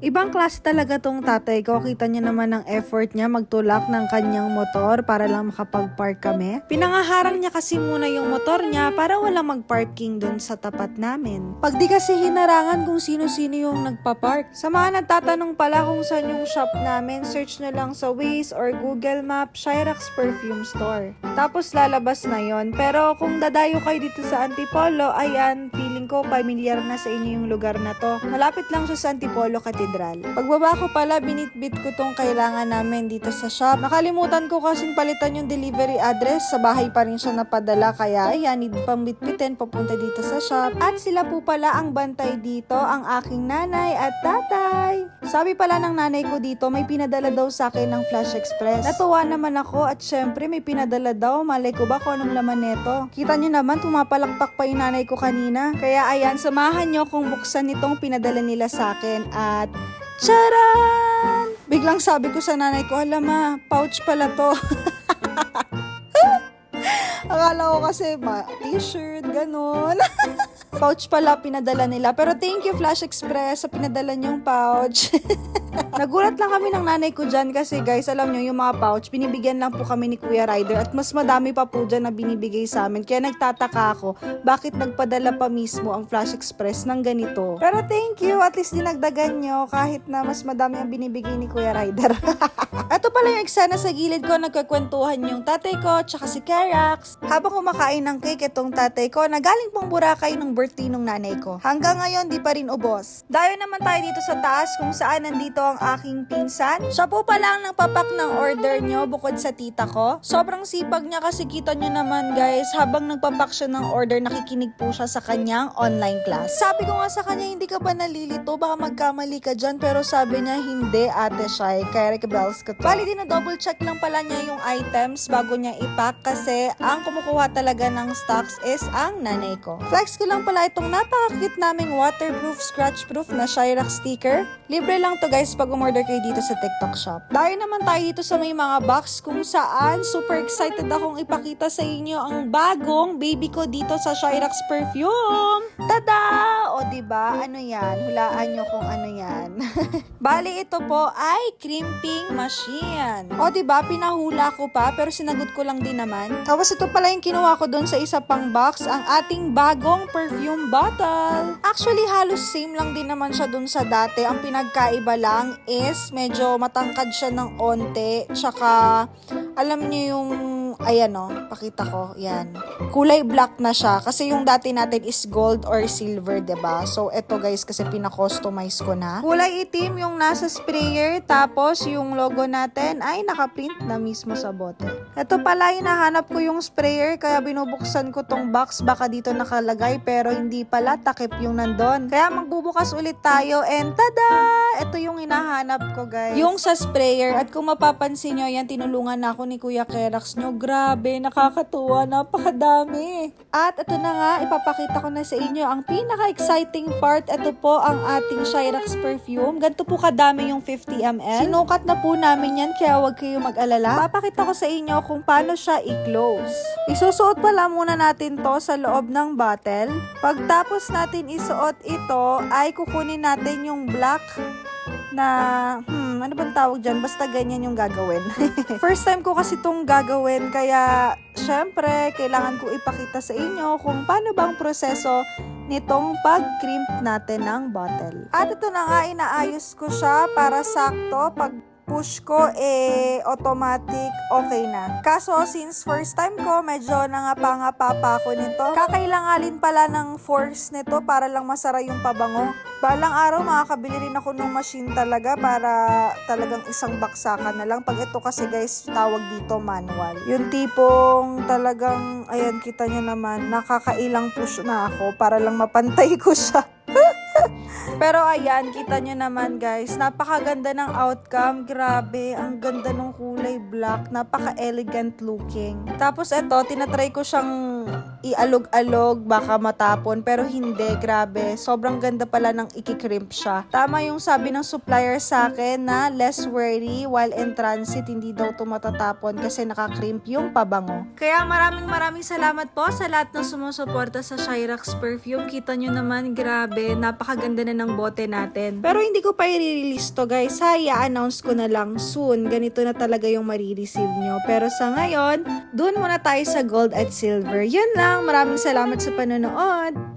Ibang klase talaga tong tatay ko. Kita niyo naman ang effort niya magtulak ng kanyang motor para lang makapag-park kami. Pinangaharang niya kasi muna yung motor niya para walang mag-parking dun sa tapat namin. Pag di kasi hinarangan kung sino-sino yung nagpa-park. Sa mga nagtatanong pala kung saan yung shop namin, search na lang sa Waze or Google Map, Shirax Perfume Store. Tapos lalabas na yon. Pero kung dadayo kayo dito sa Antipolo, ayan, feeling ko familiar na sa inyo yung lugar na to. Malapit lang sa Antipolo Cathedral. Pagbaba ko pala, binitbit ko tong kailangan namin dito sa shop. Nakalimutan ko kasing palitan yung delivery address. Sa bahay pa rin siya napadala. Kaya ayan, need pang bitbitin papunta dito sa shop. At sila po pala ang bantay dito, ang aking nanay at tatay. Sabi pala ng nanay ko dito, may pinadala daw sa akin ng Flash Express. Natuwa naman ako at syempre may pinadala daw. Malay ko ba kung anong laman neto? Kita nyo naman, tumapalakpak pa yung nanay ko kanina. Kaya ayan, samahan nyo kung buksan nitong pinadala nila sa akin. At Charan! Biglang sabi ko sa nanay ko, alam ma, pouch pala to. Akala ko kasi ma, t-shirt, ganun. pouch pala pinadala nila. Pero thank you Flash Express sa pinadala niyong pouch. Nagulat lang kami ng nanay ko dyan kasi guys, alam nyo, yung mga pouch, binibigyan lang po kami ni Kuya Ryder at mas madami pa po dyan na binibigay sa amin. Kaya nagtataka ako, bakit nagpadala pa mismo ang Flash Express ng ganito. Pero thank you, at least dinagdagan nyo kahit na mas madami ang binibigay ni Kuya Ryder. Ito pala yung eksena sa gilid ko, nagkakwentuhan yung tatay ko, tsaka si Karax. Habang kumakain ng cake itong tatay ko, na galing pong Boracay ng birthday ng nanay ko. Hanggang ngayon, di pa rin ubos. Dayo naman tayo dito sa taas kung saan nandito ang aking pinsan. Siya po pala ang nagpapak ng order nyo bukod sa tita ko. Sobrang sipag niya kasi kita nyo naman guys, habang nagpapak siya ng order, nakikinig po siya sa kanyang online class. Sabi ko nga sa kanya, hindi ka ba nalilito? Baka magkamali ka dyan. Pero sabi niya, hindi ate Shai. Kaya Bells ko. Bali din na double check lang pala niya yung items bago niya ipack kasi ang kumukuha talaga ng stocks is ang nanay ko. Flex ko lang pala itong napaka-cute naming waterproof, scratch-proof na Shirax sticker. Libre lang to guys pag umorder kayo dito sa TikTok shop. Dahil naman tayo dito sa may mga box kung saan super excited akong ipakita sa inyo ang bagong baby ko dito sa Shirax Perfume. Tada! Ba Ano yan? Hulaan nyo kung ano yan. Bali ito po ay crimping machine. O ba pinahula ko pa pero sinagot ko lang din naman. Tapos ito pala yung kinuha ko doon sa isa pang box, ang ating bagong perfume bottle. Actually halos same lang din naman siya doon sa dati. Ang pinagkaiba lang is medyo matangkad siya ng onte. Tsaka alam niyo yung ayan o, pakita ko, yan. Kulay black na siya kasi yung dati natin is gold or silver, ba? So ito guys kasi pina-customize ko na. Kulay itim yung nasa sprayer tapos yung logo natin ay nakaprint na mismo sa bote. Ito pala hinahanap ko yung sprayer kaya binubuksan ko tong box baka dito nakalagay pero hindi pala takip yung nandon. Kaya magbubukas ulit tayo and tada! Ito yung hinahanap ko guys. Yung sa sprayer at kung mapapansin nyo yan tinulungan na ako ni Kuya Kerax nyo. Grabe, nakakatuwa, napakadami. At ito na nga, ipapakita ko na sa inyo ang pinaka-exciting part. Ito po ang ating Shirax perfume. Ganito po kadami yung 50 ml. Sinukat na po namin yan kaya huwag kayo mag-alala. Papakita ko sa inyo kung paano siya i-close. Isusuot pala muna natin to sa loob ng bottle. Pagtapos natin isuot ito, ay kukunin natin yung black na, hmm, ano bang tawag dyan? Basta ganyan yung gagawin. First time ko kasi itong gagawin, kaya syempre, kailangan ko ipakita sa inyo kung paano bang proseso nitong pag-crimp natin ng bottle. At ito na nga, inaayos ko siya para sakto pag push ko, eh, automatic, okay na. Kaso, since first time ko, medyo nangapa-ngapa pa ako nito. Kakailangalin pala ng force nito para lang masara yung pabango. Balang araw, makakabili rin ako ng machine talaga para talagang isang baksakan na lang. Pag ito kasi guys, tawag dito manual. Yung tipong talagang, ayan, kita nyo naman, nakakailang push na ako para lang mapantay ko siya. Pero ayan, kita nyo naman guys, napakaganda ng outcome. Grabe, ang ganda ng kulay black. Napaka-elegant looking. Tapos eto, tinatry ko siyang ialog-alog, baka matapon. Pero hindi, grabe. Sobrang ganda pala ng ikikrimp siya. Tama yung sabi ng supplier sa akin na less worry while in transit, hindi daw to matatapon kasi nakakrimp yung pabango. Kaya maraming maraming salamat po sa lahat ng sumusuporta sa Shirax perfume. Kita nyo naman, grabe, napakaganda na ng bote natin. Pero hindi ko pa i-release to guys, ha, i-announce ko na lang soon. Ganito na talaga yung marireceive nyo. Pero sa ngayon, dun muna tayo sa gold at silver. Yun lang, maraming salamat sa panonood.